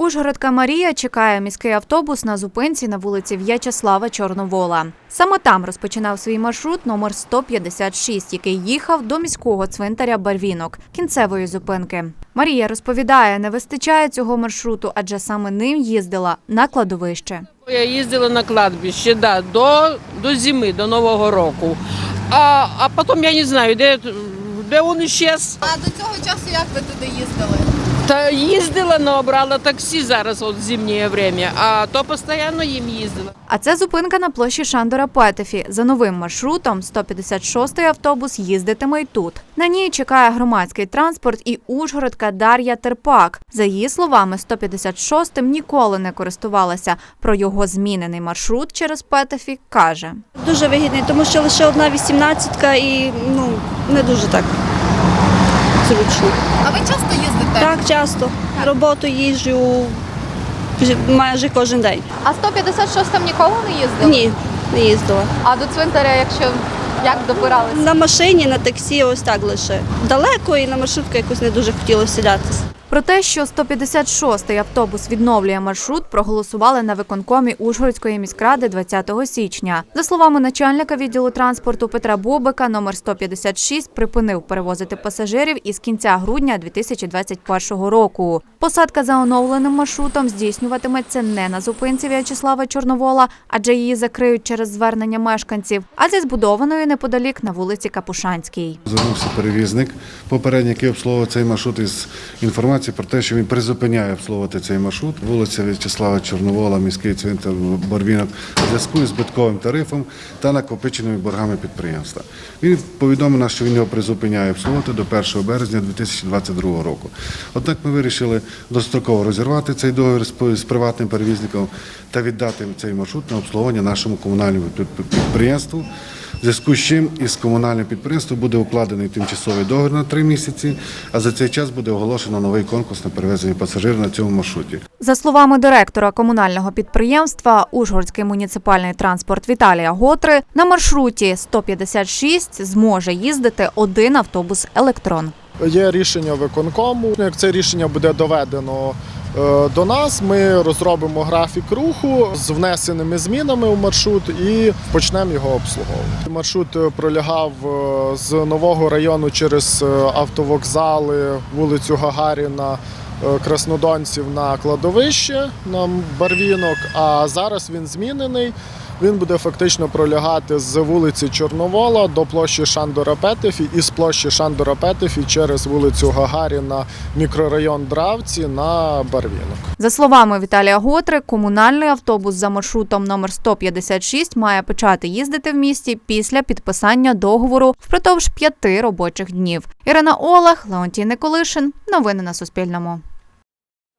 Ужгородка Марія чекає міський автобус на зупинці на вулиці В'ячеслава Чорновола. Саме там розпочинав свій маршрут номер 156, який їхав до міського цвинтаря Барвінок, кінцевої зупинки. Марія розповідає, не вистачає цього маршруту, адже саме ним їздила на кладовище. Я їздила на кладбище, да, до, до зими, до Нового року. А, а потім я не знаю, де, де він ісчез. А до цього часу як ви туди їздили? Та їздила, але брала таксі зараз от в зимнє время, а то постійно їм їздила. А це зупинка на площі Шандора Петефі. За новим маршрутом 156-й автобус їздитиме й тут. На ній чекає громадський транспорт і Ужгородка Дар'я Терпак. За її словами, 156-м ніколи не користувалася. Про його змінений маршрут через Петефі каже. Дуже вигідний, тому що лише одна вісімнадцятка і ну не дуже так зручно. А ви часто їздите? Так часто. Так. роботу їжджу майже кожен день. А 156 там ніколи не їздили? Ні, не їздила. А до цвинтаря, якщо як добиралися? На машині, на таксі, ось так лише. Далеко і на маршрутку якось не дуже хотілося сідатися. Про те, що 156-й автобус відновлює маршрут, проголосували на виконкомі Ужгородської міськради 20 січня. За словами начальника відділу транспорту Петра Бобика, номер 156 припинив перевозити пасажирів із кінця грудня 2021 року. Посадка за оновленим маршрутом здійснюватиметься не на зупинці В'ячеслава Чорновола, адже її закриють через звернення мешканців, а зі збудованої неподалік на вулиці Капушанській. Звернувся перевізник попередній, який обслуговував цей маршрут із інформацією про те, що він призупиняє обслуговувати цей маршрут. Вулиця В'ячеслава Чорновола, міський цвинтар Барвінок в зв'язку із збитковим тарифом та накопиченими боргами підприємства. Він повідомив нас, що він його призупиняє обслуговувати до 1 березня 2022 року. Однак ми вирішили достроково розірвати цей договір з- з приватним перевізником та віддати цей маршрут на обслуговування нашому комунальному підприємству. В зв'язку з чим із комунальним підприємством буде укладений тимчасовий договір на три місяці, а за цей час буде оголошено новий конкурс на перевезення пасажирів на цьому маршруті. За словами директора комунального підприємства Ужгородський муніципальний транспорт Віталія Готри, на маршруті 156 зможе їздити один автобус електрон. Є рішення виконкому. Як це рішення буде доведено до нас, ми розробимо графік руху з внесеними змінами у маршрут і почнемо його обслуговувати. Маршрут е, пролягав е, з нового району через е, автовокзали, вулицю Гагаріна. е, Краснодонців на кладовище на Барвінок, а зараз він змінений. Він буде фактично пролягати з вулиці Чорновола до площі Шандора Петефі і з площі Шандора Петефі через вулицю Гагаріна, мікрорайон Дравці на Барвінок. За словами Віталія Готри, комунальний автобус за маршрутом номер 156 має почати їздити в місті після підписання договору впродовж п'яти робочих днів. Ірина Олег, Леонтій Николишин. Новини на Суспільному.